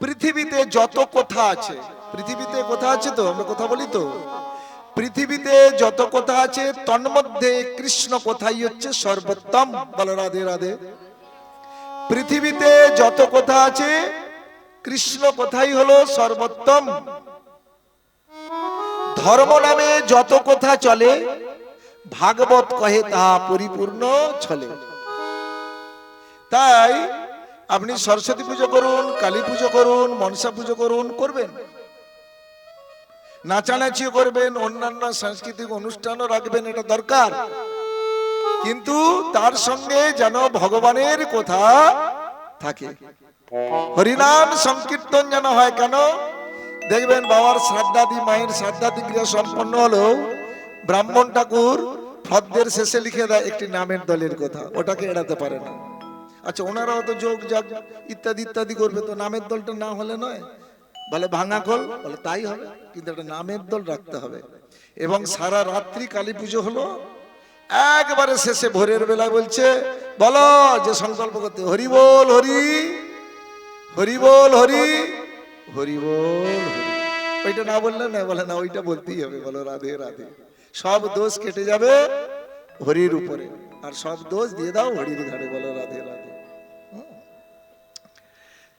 পৃথিবীতে যত কথা আছে, পৃথিবীতে কথা আছে তো? আমরা কথা বলি তো? পৃথিবীতে যত কথা আছে, তন্মধ্যে কৃষ্ণ কথাই হচ্ছে সর্বোত্তম। বলো রাধে রাধে। পৃথিবীতে যত কথা আছে, কৃষ্ণ কথাই হলো সর্বোত্তম। ধর্ম নামে যত কথা চলে, ভাগবত কহে তাহা পরিপূর্ণ চলে। তাই আপনি সরস্বতী পুজো করুন, কালী পুজো করুন, মনসা পুজো করুন, করবেন। নাচানাচিও করবেন, অন্যান্য সাংস্কৃতিক অনুষ্ঠানও রাখবেন, এটা দরকার। কিন্তু তার সঙ্গে যেন ভগবানের কথা থাকে। হরিনাম সংকীর্তন যেন হয় কেন? দেখবেন বাবার শ্রাদ্ধাদি, মায়ের শ্রাদ্ধাদি ক্রিয়া সম্পন্ন হলো, ব্রাহ্মণ ঠাকুর ফদ্দের শেষে লিখে দেয় একটি নামের দলের কথা, ওটাকে এড়াতে পারে না। আচ্ছা ওনারাও তো যোগ, যাগ, ইত্যাদি ইত্যাদি করবে। তো নামের দলটা না হলে নয়। বলে ভাঙা খোল, বলে তাই হবে। কিন্তু একটা নামের দল রাখতে হবে। এবং সারা রাত্রি কালী পুজো হলো। একবারে শেষে ভোরের বেলা বলছে, বলো যে সংকল্প করতে, হরি বল, হরি। হরি বল, হরি। হরি বল ওইটা না বললে না বলে না, ওইটা বলতেই হবে। বলো রাধে রাধে। সব দোষ কেটে যাবে হরির উপরে। আর সব দোষ দিয়ে দাও হরির ঘাড়ে। বলো রাধে রাধে।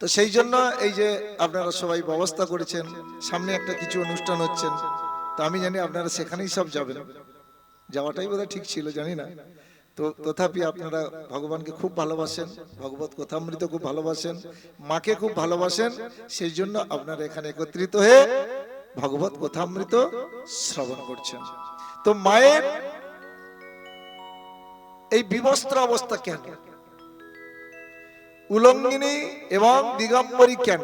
তো সেই জন্য এই যে আপনারা সবাই ব্যবস্থা করেছেন সামনে একটা কিছু অনুষ্ঠান হচ্ছেন তো আমি জানি আপনারা সেখানেই সব যাবেন। যাওয়াটাই বোধহয় ঠিক ছিল জানি না। তো তথাপি আপনারা ভগবানকে খুব ভালোবাসেন ভগবত কথামৃত খুব ভালোবাসেন মাকে খুব ভালোবাসেন সেই জন্য আপনারা এখানে একত্রিত হয়ে ভগবত কথামৃত শ্রবণ করছেন। তো মায়ের এই বিবস্ত্র অবস্থা কেন? উলঙ্গিনী এবং দিগম্বরী কেন?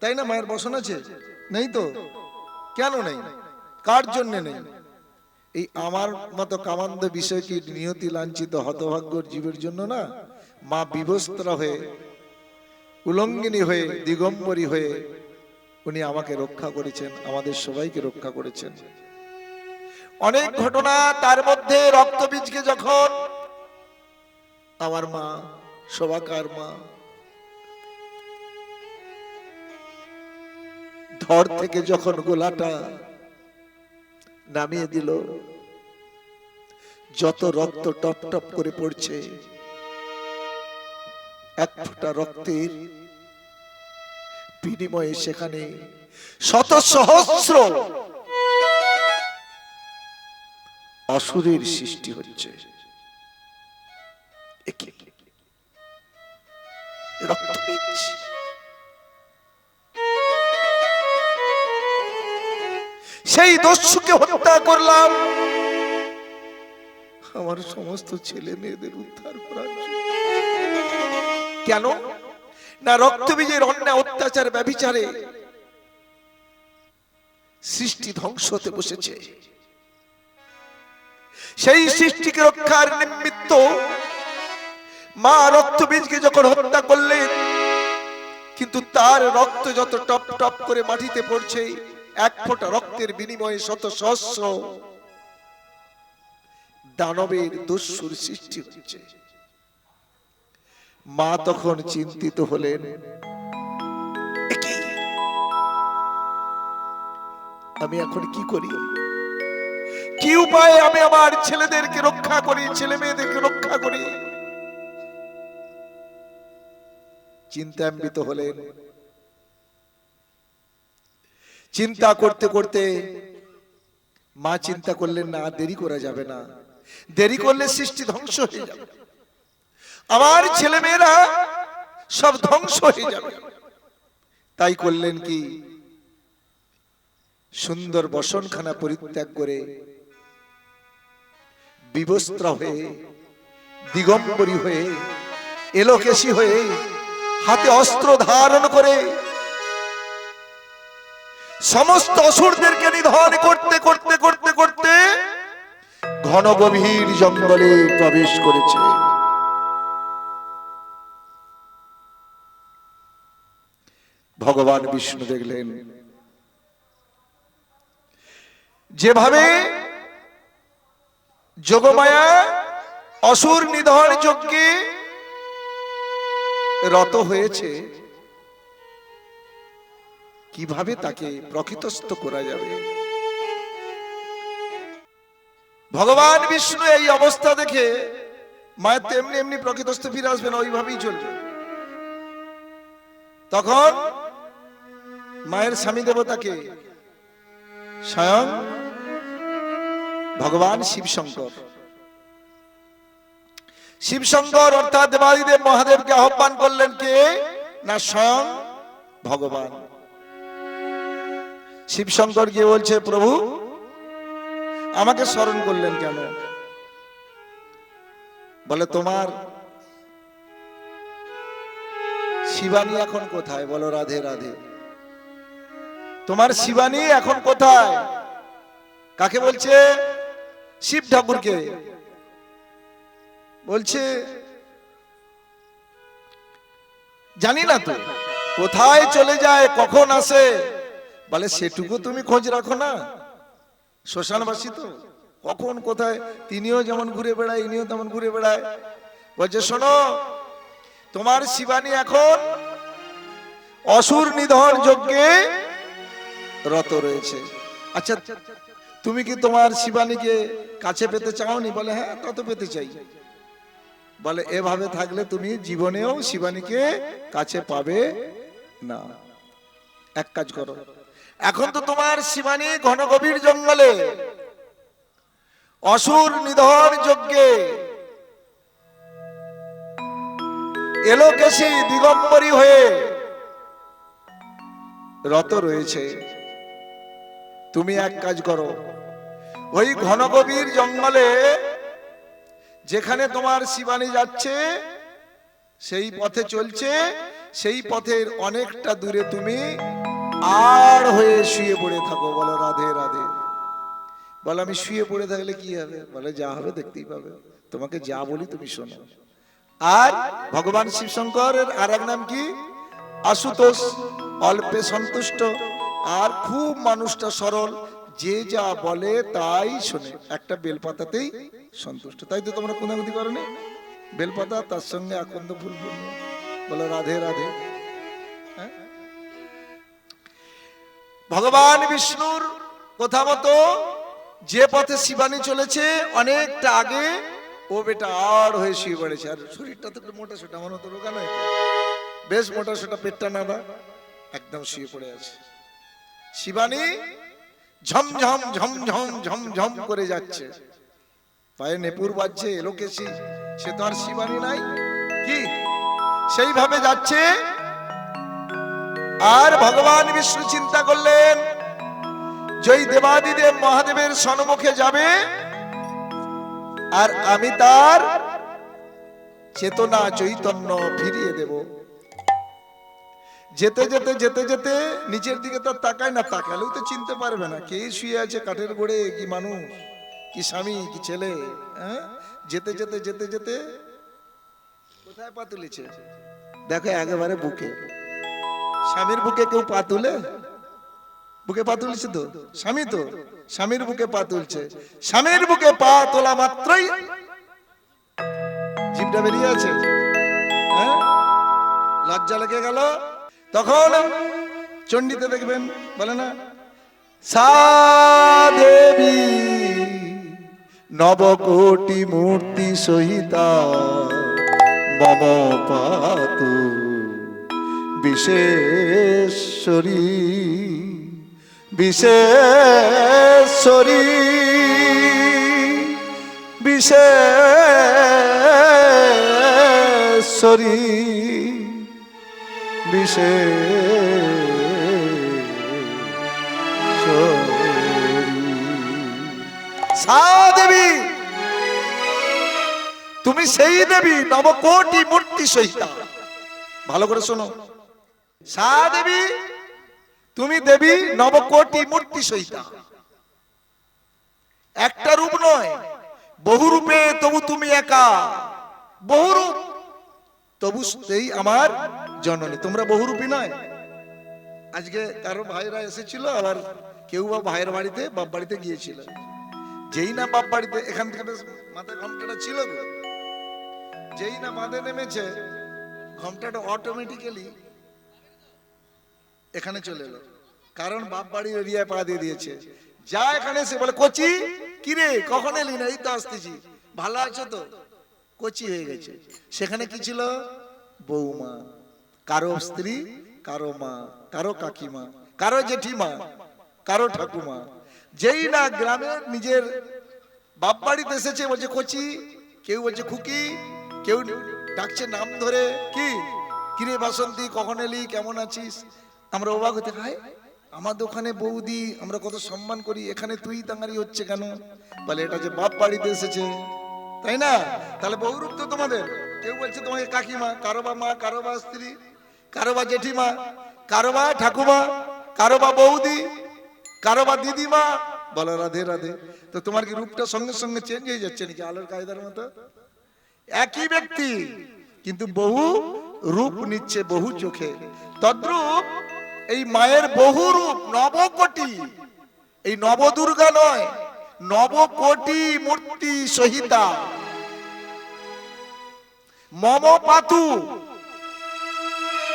তাই না মায়ের বসন আছে? নেই তো? কেন নেই? কার জন্য নেই? এই আমার মতো কামান্দ বিষয় কি নিয়তি লাঞ্ছিত হতভাগ্য জীবের জন্য না? মা বিবস্ত্র হয়ে, উলঙ্গিনী হয়ে, দিগম্বরী হয়ে উনি আমাকে রক্ষা করেছেন, আমাদের সবাইকে রক্ষা করেছেন। অনেক ঘটনা তার মধ্যে রক্তবীজকে যখন আমার মা শোভাকার মা ধর থেকে যখন গোলাটা নামিয়ে দিল, যত রক্ত টপ টপ করে পড়ছে, এক ফোঁটা রক্তের বিনিময়ে সেখানে শত সহস্র অসুরের সৃষ্টি হচ্ছে। এ সেই দস্যুকে হত্যা করলাম। আমার সমস্ত ছেলে মেয়েদের উদ্ধার করার কেন? না রক্তবীজের অন্যায়, অত্যাচার, ব্যভিচারে সৃষ্টি ধ্বংস হতে বসেছে। সেই সৃষ্টিকে রক্ষার নিমিত্ত মা রক্তবীজকে যখন হত্যা করলেন কিন্তু তার রক্ত যত টপ টপ করে মাটিতে পড়ছে, এক ফোঁটা রক্তের বিনিময়ে শত সহস্র দানবের দস্যুর সৃষ্টি হচ্ছে। মা তখন চিন্তিত হলেন। "এ আমি এখন কি করি? কি উপায়ে আমি আমার ছেলেদেরকে রক্ষা করি ছেলে মেয়েদেরকে রক্ষা করি? চিন্তান্বিত হলেন। চিন্তা করতে করতে মা চিন্তা করলেন, না, দেরি করা যাবে না। দেরি করলে সৃষ্টি ধ্বংস হয়ে যাবে। আমার ছেলে মেয়েরা সব ধ্বংস হয়ে যাবে। তাই করলেন কি? সুন্দর বসনখানা পরিত্যাগ করে বিবস্ত্র হয়ে, দিগম্বরী হয়ে, এলোকেশী হয়ে হাতে অস্ত্র ধারণ করে সমস্ত অসুরদেরকে নিধন করতে করতে করতে করতে ঘন গভীর জঙ্গলে প্রবেশ করেছে। ভগবান বিষ্ণু দেখলেন। যেভাবে যোগমায়া অসুর নিধন যজ্ঞে রত হয়েছে, কীভাবে তাকে প্রকৃতস্থ করা যাবে? ভগবান বিষ্ণু এই অবস্থা দেখে মায়ের তো এমনি এমনি প্রকৃতস্থ ফিরে আসবে না ওইভাবেই চলবে। তখন মায়ের স্বামী দেবতাকে স্বয়ং ভগবান শিবশঙ্কর শিবশঙ্কর অর্থাৎ দেবাদিদেব মহাদেবকে আহ্বান করলেন কে? না স্বয়ং ভগবান। শিবশঙ্কর গিয়ে বলছে, প্রভু, আমাকে স্মরণ করলেন কেন? বলে, তোমার শিবানী এখন কোথায়? বলো, রাধে রাধে। তোমার শিবানী এখন কোথায়? কাকে বলছে? শিব ঠাকুরকে। বলছে জানি না তো কোথায় চলে যায় কখন আসে? বলে সেটুকু তুমি খোঁজ রাখো না। শ্মশানবাসী তো কখন কোথায়? তিনিও যেমন ঘুরে বেড়ায় ইনিও তেমন ঘুরে বেড়ায়। বলছে শোনো তোমার শিবানী এখন অসুর নিধন যজ্ঞে রত রয়েছে। আচ্ছা তুমি কি তোমার শিবানীকে কাছে পেতে চাওনি? বলে হ্যাঁ তত পেতে চাই। বলে এভাবে থাকলে তুমি জীবনেও শিবানীকে কাছে পাবে না। এক কাজ করো। এখন তো তোমার শিবানী ঘন গভীর জঙ্গলে। অসুর নিধন যজ্ঞে। এলোকেশী দিগম্বরী হয়ে। রত রয়েছে। তুমি এক কাজ করো। ওই ঘন গভীর জঙ্গলে যেখানে তোমার শিবানী যাচ্ছে, সেই পথে চলছে, সেই পথের অনেকটা দূরে তুমি আর হয়ে শুয়ে পড়ে থাকো। বলো, রাধে রাধে। বলে, আমি শুয়ে পড়ে থাকলে কি হবে? বলে, যা হবে দেখতেই পাবে। তোমাকে যা বলি তুমি শোনো। আর ভগবান শিবশঙ্করের আর এক নাম কি? আশুতোষ। অল্পে সন্তুষ্ট। আর খুব মানুষটা সরল। যে যা বলে তাই শোনে। একটা বেলপাতাতেই সন্তুষ্ট। তাই তো তোমরা কোনাগুতি করো না বেলপাতা, তার সঙ্গে আকন্দ ফুল ফুল। বলো, রাধে রাধে। হ্যাঁ? ভগবান বিষ্ণুর কথা মতো যে পথে শিবানী চলেছে, অনেকটা আগে ও বেটা আর হয়ে শুয়ে পড়েছে। আর শরীরটা তো একটু মোটা সোটা, মনে হতো রোগা নয়। বেশ মোটা সোটা, পেটটা নাদা, একদম শুয়ে পড়ে আছে। শিবানী ঝমঝম ঝমঝম ঝমঝম করে যাচ্ছে। পায়ে নেপুর বাজছে এলোকেশি সে তো আর শিবানী নাই। কি? সেইভাবে যাচ্ছে। আর ভগবান বিষ্ণু চিন্তা করলেন জয় দেবাদিদেব মহাদেবের সম্মুখে যাবে, আর আমি তার চেতনা চৈতন্য ফিরিয়ে দেব। যেতে যেতে যেতে যেতে নিচের দিকে তো তাকায় না, তাকালেও তো চিনতে পারবে না। কে শুয়ে আছে কাঠের গোড়ে কি মানুষ? কি স্বামী? কি ছেলে? হ্যাঁ? যেতে যেতে যেতে যেতে কোথায় পা তুলেছে? দেখো, একেবারে বুকে। স্বামীর বুকে কেউ পা তুলে? বুকে পা তুলছে তো? স্বামী তো? স্বামীর বুকে পা তুলছে। স্বামীর বুকে পা তোলা মাত্রই জিভটা বেরিয়ে আছে। হ্যাঁ? লজ্জা লেগে গেল? তখন চণ্ডীতে দেখবেন, বলে না? সা দেবী নবকোটি মূর্তি সহিতা, মম পাতু বিশেশ্বরী বিশেশ্বরী বিশেশ্বরী। সা দেবী তুমি সেই দেবী, নবকোটি মূর্তি সহিতা। ভালো করে শোনো। সা দেবী তুমি দেবী, নবকোটি মূর্তি সহিতা। একটা রূপ নয়, বহু রূপে তবু তুমি একা। বহু রূপ, তবু সেই আমার জননী, তোমরা বহুরূপী নয়। আজকে কারও ভাইরা এসেছিল, আবার কেউ বা ভাইয়ের বাড়িতে, বাপ বাড়িতে গিয়েছিল। যেই না বাপ বাড়িতে, এখান থেকে মাথায় ঘন্টাটা ছিল। যেই না বাঁধে নেমেছে ঘন্টাটা অটোমেটিক্যালি এখানে চলে এলো। কারণ বাপ বাড়ির এরিয়ায় পা দিয়ে দিয়েছে। যা এখানে এসে বলে, কচি, কিরে, কখন এলি না? এই তো আসতেছি। ভালো আছো তো? কচি হয়ে গেছে। সেখানে কি ছিল? বৌমা। কারও স্ত্রী, কারও মা, কারও কাকিমা, কারও জেঠিমা, কারও ঠাকুমা। যেই না গ্রামের নিজের বাপ বাড়িতে এসেছে, বলছে, কচি, কেউ বলছে, খুকি, কেউ ডাকছে নাম ধরে, কি? কিরে বাসন্তী, কখন এলি? কেমন আছিস? আমরা অবাক হতে খাই আমার দোকানে বৌদি, আমরা কত সম্মান করি, এখানে তুই তাঙ্গারি হচ্ছে কেন? বলে, এটা যে বাপ বাড়িতে এসেছে। তাই না? তাহলে বহুরূপ তো তোমাদের। কেউ বলছে, তোমাকে কাকিমা, কারও বা মা, কারও বা স্ত্রী। কারও বা জেঠিমা কারও বা ঠাকুমা কারও বা বৌদি কারও বা দিদিমা। বলো রাধে রাধে। তো তোমার কি রূপটা সঙ্গে সঙ্গে চেঞ্জ হয়ে যাচ্ছে নাকি আলোর কায়দার মতো? একই ব্যক্তি, কিন্তু বহু রূপ নিচ্ছে বহু চোখে। তদ্রূপ এই মায়ের বহু রূপ নবকোটি। এই নবদুর্গা নয়, নবকোটি মূর্তি সহিতা। মম পাতু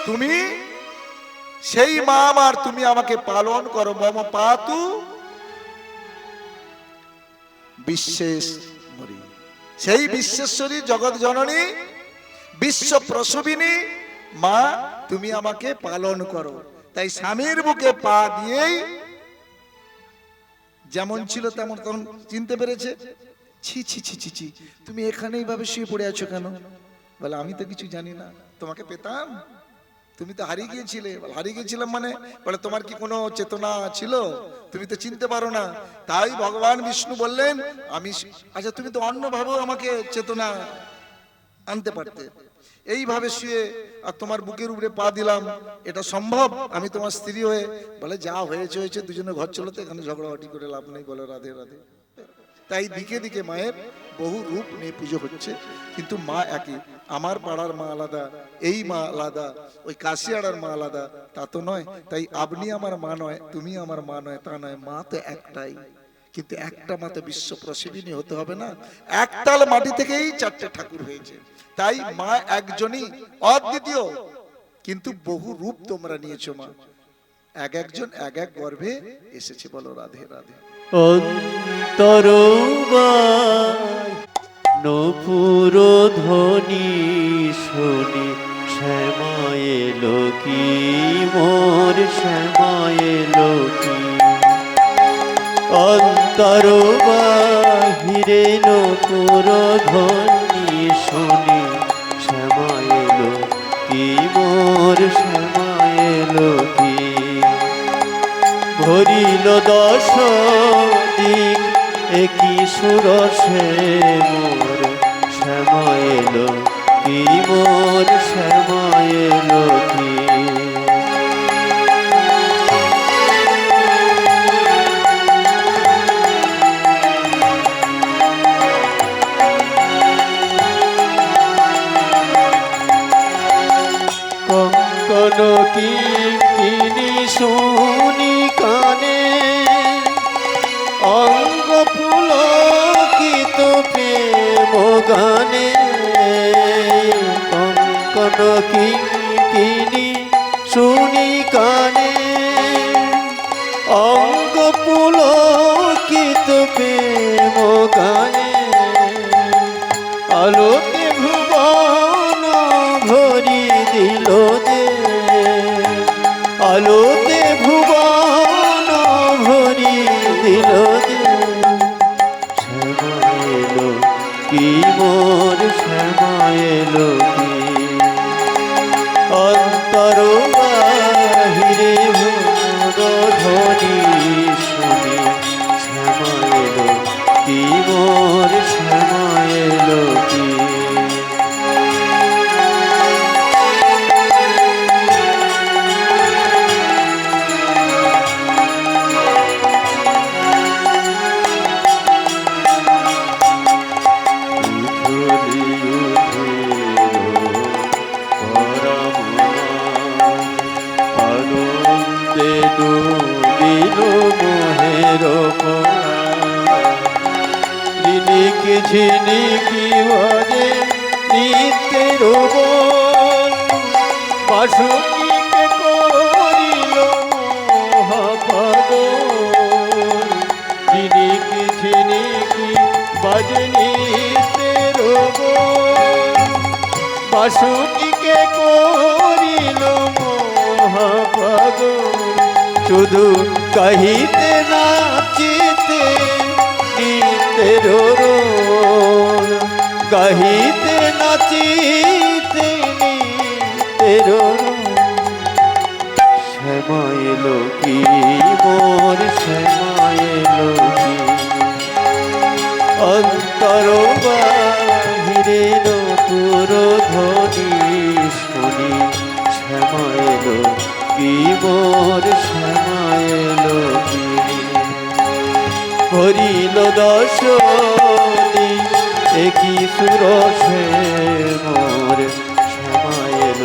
তুমি? সেই মা আমার, তুমি আমাকে পালন করো, মম পাতু। বিশ্বেশ্বরী সেই বিশ্বেশ্বরী জগৎ জননী, বিশ্ব প্রসবিনী, মা, তুমি আমাকে পালন করো। তাই স্বামীর বুকে পা দিয়েই যেমন ছিল তেমন তখন চিনতে পেরেছে? ছি ছি ছি ছি ছি। তুমি এখানেই ভাবে শুয়ে পড়ে আছো কেন? বলে, আমি তো কিছু জানি না। তোমাকে পেতাম? তুমি তো হারিয়ে গিয়েছিলে। হারিয়ে গিয়েছিলাম মানে? বলে, তোমার কি কোনো চেতনা ছিল? তুমি তো চিনতে পারো না। তাই ভগবান বিষ্ণু বললেন, আমি আচ্ছা তুমি তো অন্যভাবেও আমাকে চেতনা আনতে পারতে। এইভাবে শুয়ে আর তোমার বুকের উপরে পা দিলাম। এটা সম্ভব? আমি তোমার স্ত্রী হয়ে। বলে, যা হয়েছে হয়েছে, দুজনে ঘর চলো তো, এখানে ঝগড়াঝাটি করে লাভ নেই, বলে, রাধে রাধে। তাই দিকে দিকে মায়ের বহু রূপ নিয়ে পুজো হচ্ছে, কিন্তু মা একই। আমার পাড়ার মা আলাদা, এই মা আলাদা, ওই কাশিয়াড়ার মা আলাদা, তা তো নয়। তাই আপনি আমার মা নয়, তুমি আমার মা নয়, তা নয়, মা তো একটাই। কিন্তু একটা মাতে বিশ্ব প্রসিদিনী হতে হবে না। একতাল মাটি থেকেই চারটে ঠাকুর হয়েছে। তাই মা একজনই অদ্বিতীয়। কিন্তু বহু রূপ তোমরা নিয়েছো মা। এক একজন এক এক গর্ভে এসেছে বলো রাধে রাধে। অন্তরবাই নপুর ধ্বনি শুনি, শ্যামায় লোকি, মোর শ্যামায় লোকি। অন্তর বাহিরে নপুর ধ্বনি শুনি, শ্যামায় লোকি, মোর ভরিল দশ দিক একই সুরসে মোর শ্যামায়েল কি মোর শ্যামায়েল কি? কঙ্কন কি রজনীতে রব বাসুটিকে করিল মহাপাগ শুধু কহিতে না চিতে নিতে কহিতে নাচিতে নিতে শ্যামায় মোর শ্যাম অন্তর বাহিরে নপুর ধ্বনি শুনি শ্যামাইল কি মোর শ্যামাইল কি হরিল দশনি একই সুরসে মোর? শ্যামাইল